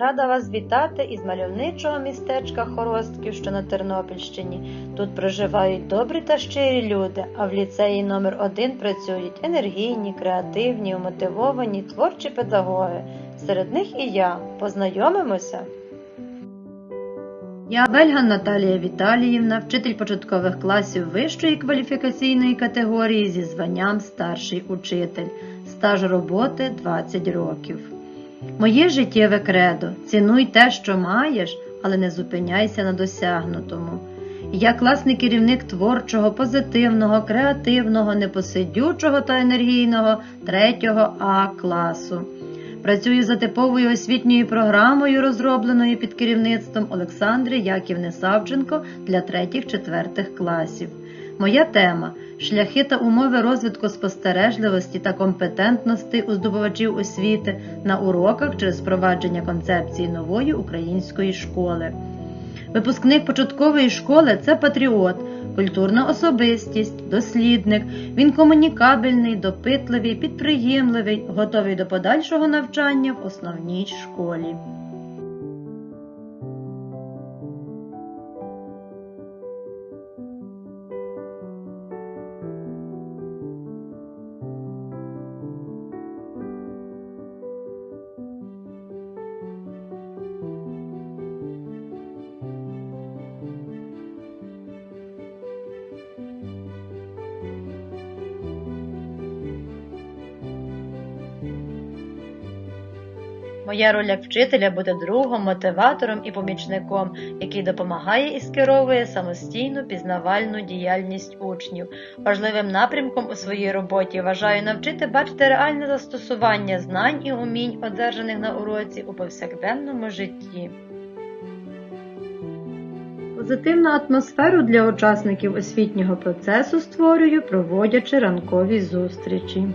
рада вас вітати із мальовничого містечка Хоростків, що на Тернопільщині. Тут проживають добрі та щирі люди, а в ліцеї номер 1 працюють енергійні, креативні, мотивовані, творчі педагоги. Серед них і я. Познайомимося. Я Вельган Наталія Віталіївна, вчитель початкових класів вищої кваліфікаційної категорії зі званням старший учитель. Стаж роботи 20 років. Моє життєве кредо цінуй те, що маєш, але не зупиняйся на досягнутому. Я класний керівник творчого, позитивного, креативного, непосидючого та енергійного 3 А класу. Працюю за типовою освітньою програмою, розробленою під керівництвом Олександри Яківни Савченко для 3-4 класів. Моя тема шляхи та умови розвитку спостережливості та компетентності у здобувачів освіти на уроках через впровадження концепції нової української школи. Випускник початкової школи це патріот, культурна особистість, дослідник. Він комунікабельний, допитливий, підприємливий, готовий до подальшого навчання в основній школі. Моя роль як вчителя бути другом, мотиватором і помічником, який допомагає і скеровує самостійну пізнавальну діяльність учнів. Важливим напрямком у своїй роботі вважаю навчити бачити реальне застосування знань і умінь, одержаних на уроці у повсякденному житті. Позитивну атмосферу для учасників освітнього процесу створюю, проводячи ранкові зустрічі.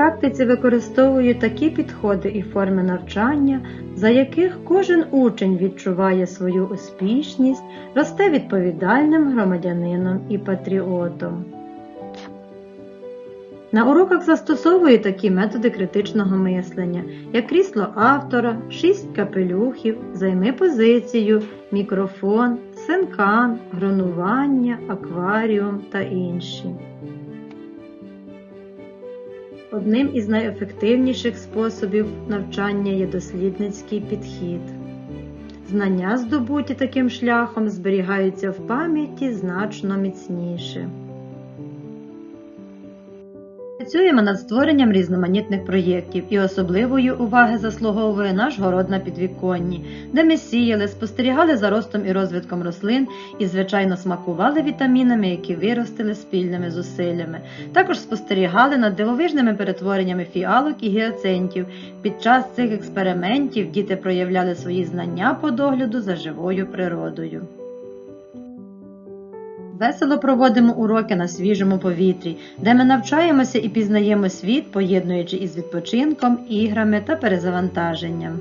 Практиці використовую такі підходи і форми навчання, за яких кожен учень відчуває свою успішність, росте відповідальним громадянином і патріотом. На уроках застосовую такі методи критичного мислення, як крісло автора, шість капелюхів, займи позицію, мікрофон, синкан, гронування, акваріум та інші. Одним із найефективніших способів навчання є дослідницький підхід. Знання, здобуті таким шляхом, зберігаються в пам'яті значно міцніше. Працюємо над створенням різноманітних проєктів і особливої уваги заслуговує наш город на підвіконні, де ми сіяли, спостерігали за ростом і розвитком рослин і, звичайно, смакували вітамінами, які виростили спільними зусиллями. Також спостерігали над дивовижними перетвореннями фіалок і гіацинтів. Під час цих експериментів діти проявляли свої знання по догляду за живою природою. Весело проводимо уроки на свіжому повітрі, де ми навчаємося і пізнаємо світ, поєднуючи із відпочинком, іграми та перезавантаженням.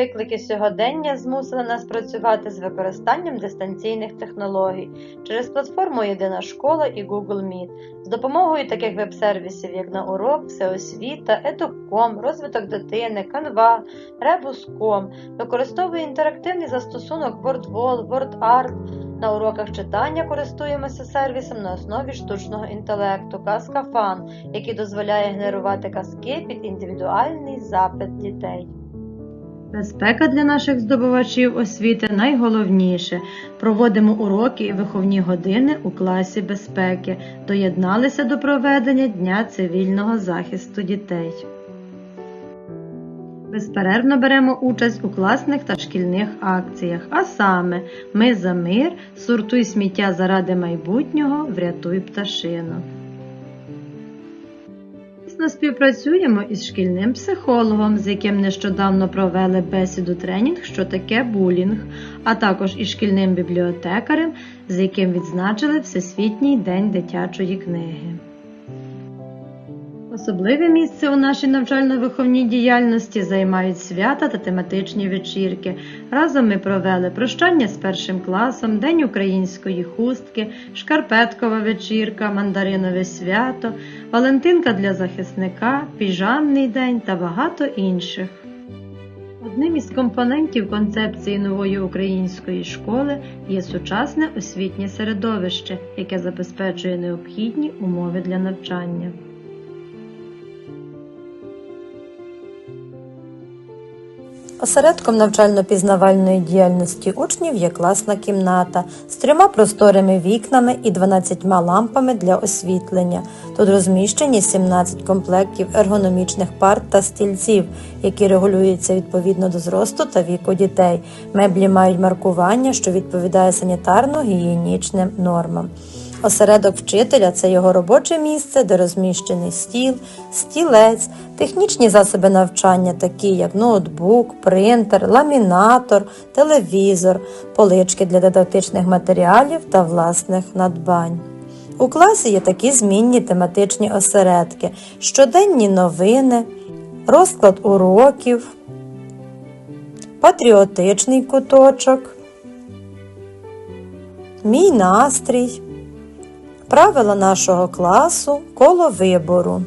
Виклики сьогодення змусили нас працювати з використанням дистанційних технологій через платформу Єдина школа і Google Meet з допомогою таких веб-сервісів, як на урок, Всеосвіта, Educom, розвиток дитини, Canva, Rebus.com, використовує інтерактивний застосунок WordWall, WordArt. На уроках читання користуємося сервісом на основі штучного інтелекту Казкафан, який дозволяє генерувати казки під індивідуальний запит дітей. Безпека для наших здобувачів освіти найголовніше. Проводимо уроки і виховні години у класі безпеки. Доєдналися до проведення Дня цивільного захисту дітей. Безперервно беремо участь у класних та шкільних акціях, а саме Ми за мир, сортуй сміття заради майбутнього, врятуй пташину. Тісно співпрацюємо із шкільним психологом, з яким нещодавно провели бесіду тренінг, що таке булінг, а також із шкільним бібліотекарем, з яким відзначили Всесвітній день дитячої книги. Особливе місце у нашій навчально-виховній діяльності займають свята та тематичні вечірки. Разом ми провели прощання з першим класом, День української хустки, шкарпеткова вечірка, мандаринове свято, Валентинка для захисника, піжамний день та багато інших. Одним із компонентів концепції нової української школи є сучасне освітнє середовище, яке забезпечує необхідні умови для навчання. Осередком навчально-пізнавальної діяльності учнів є класна кімната з трьома просторими вікнами і 12 лампами для освітлення. Тут розміщені 17 комплектів ергономічних парт та стільців, які регулюються відповідно до зросту та віку дітей. Меблі мають маркування, що відповідає санітарно-гігієнічним нормам. Осередок вчителя це його робоче місце, де розміщений стіл, стілець, технічні засоби навчання, такі як ноутбук, принтер, ламінатор, телевізор, полички для дидактичних матеріалів та власних надбань. У класі є такі змінні тематичні осередки, щоденні новини, розклад уроків, патріотичний куточок, мій настрій. Правила нашого класу коло вибору.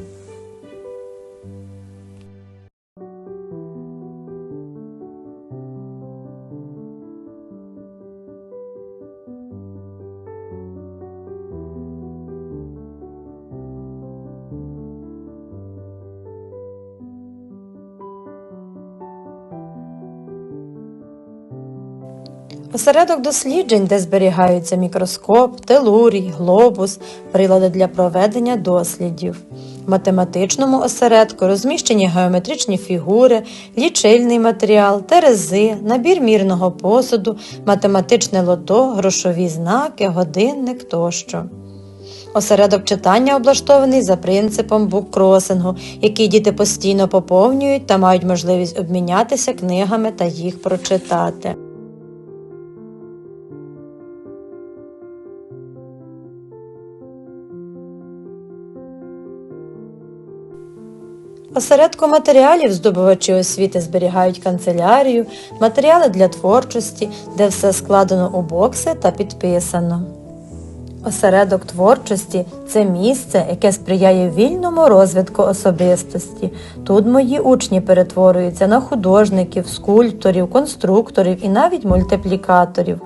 Осередок досліджень, де зберігаються мікроскоп, телурій, глобус, прилади для проведення дослідів. В математичному осередку розміщені геометричні фігури, лічильний матеріал, терези, набір мірного посуду, математичне лото, грошові знаки, годинник тощо. Осередок читання облаштований за принципом буккросингу, який діти постійно поповнюють та мають можливість обмінятися книгами та їх прочитати. Осередку матеріалів здобувачі освіти зберігають канцелярію, матеріали для творчості, де все складено у бокси та підписано. Осередок творчості це місце, яке сприяє вільному розвитку особистості. Тут мої учні перетворюються на художників, скульпторів, конструкторів і навіть мультиплікаторів.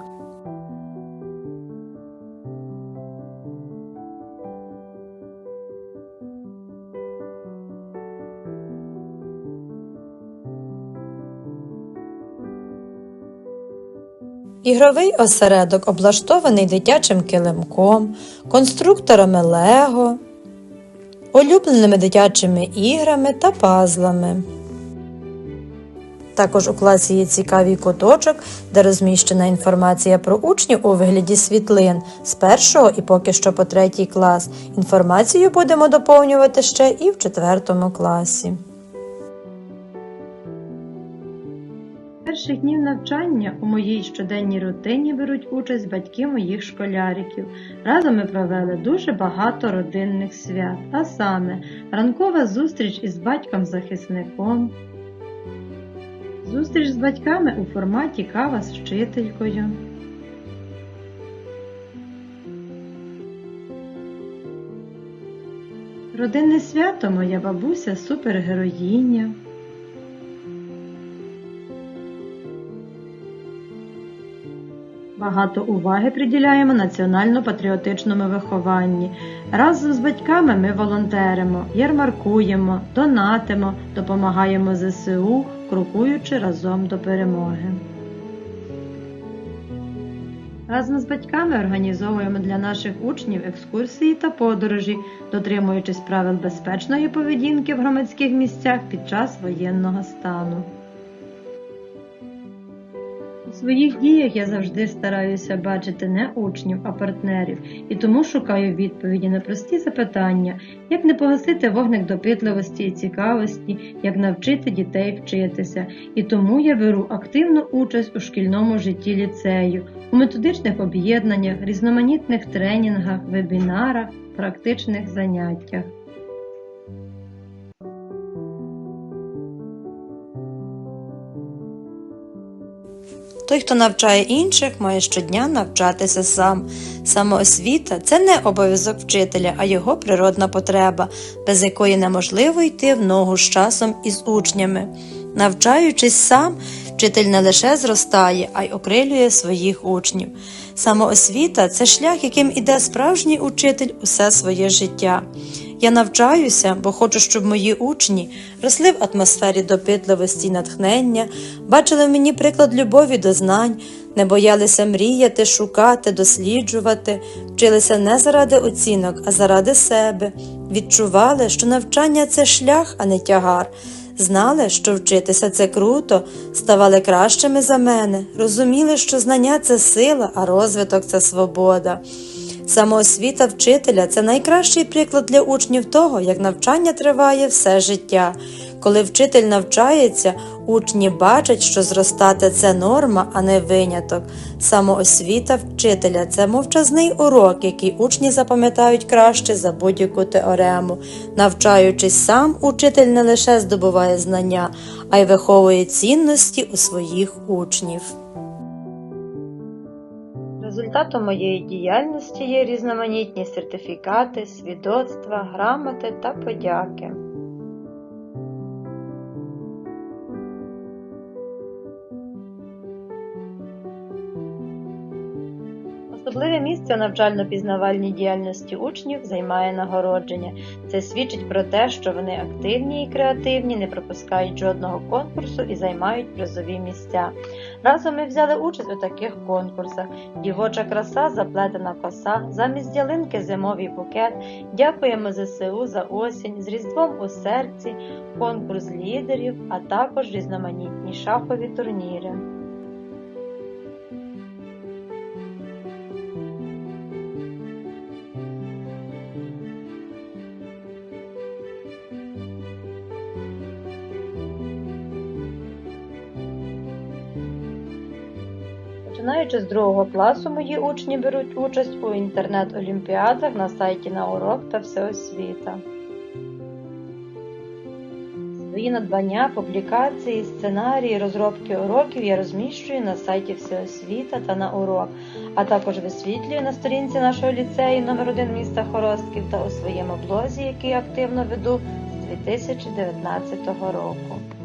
Ігровий осередок облаштований дитячим килимком, конструкторами Лего, улюбленими дитячими іграми та пазлами. Також у класі є цікавий куточок, де розміщена інформація про учнів у вигляді світлин з першого і поки що по третій клас. Інформацію будемо доповнювати ще і в четвертому класі. Перших днів навчання у моїй щоденній рутині беруть участь батьки моїх школяриків. Разом ми провели дуже багато родинних свят, а саме ранкова зустріч із батьком-захисником, зустріч з батьками у форматі кава з вчителькою. Родинне свято моя бабуся супергероїня. Багато уваги приділяємо національно-патріотичному вихованні. Разом з батьками ми волонтеримо, ярмаркуємо, донатимо, допомагаємо ЗСУ, крокуючи разом до перемоги. Разом з батьками організовуємо для наших учнів екскурсії та подорожі, дотримуючись правил безпечної поведінки в громадських місцях під час воєнного стану. Своїх діях я завжди стараюся бачити не учнів, а партнерів, і тому шукаю відповіді на прості запитання, як не погасити вогник допитливості і цікавості, як навчити дітей вчитися. І тому я беру активну участь у шкільному житті ліцею, у методичних об'єднаннях, різноманітних тренінгах, вебінарах, практичних заняттях. Той, хто навчає інших, має щодня навчатися сам. Самоосвіта це не обов'язок вчителя, а його природна потреба, без якої неможливо йти в ногу з часом і з учнями. Навчаючись сам, вчитель не лише зростає, а й окрилює своїх учнів. Самоосвіта це шлях, яким іде справжній учитель усе своє життя. Я навчаюся, бо хочу, щоб мої учні росли в атмосфері допитливості й натхнення, бачили в мені приклад любові до знань, не боялися мріяти, шукати, досліджувати, вчилися не заради оцінок, а заради себе, відчували, що навчання це шлях, а не тягар. Знали, що вчитися це круто, ставали кращими за мене, розуміли, що знання це сила, а розвиток це свобода. Самоосвіта вчителя це найкращий приклад для учнів того, як навчання триває все життя. Коли вчитель навчається, учні бачать, що зростати це норма, а не виняток. Самоосвіта вчителя це мовчазний урок, який учні запам'ятають краще за будь-яку теорему. Навчаючись сам, учитель не лише здобуває знання, а й виховує цінності у своїх учнів. Результатом моєї діяльності є різноманітні сертифікати, свідоцтва, грамоти та подяки. Особливе місце навчально-пізнавальній діяльності учнів займає нагородження. Це свідчить про те, що вони активні і креативні, не пропускають жодного конкурсу і займають призові місця. Разом ми взяли участь у таких конкурсах: Дівоча краса, заплетена коса, замість ялинки зимовий букет. Дякуємо ЗСУ за осінь, з Різдвом у серці, конкурс лідерів, а також різноманітні шахові турніри. Починаючи з другого класу, мої учні беруть участь у інтернет-олімпіадах на сайті на урок та всеосвіта. Свої надбання, публікації, сценарії, розробки уроків я розміщую на сайті Всеосвіта та на урок, а також висвітлюю на сторінці нашого ліцею номер 1 міста Хоростків та у своєму блозі, який активно веду з 2019 року.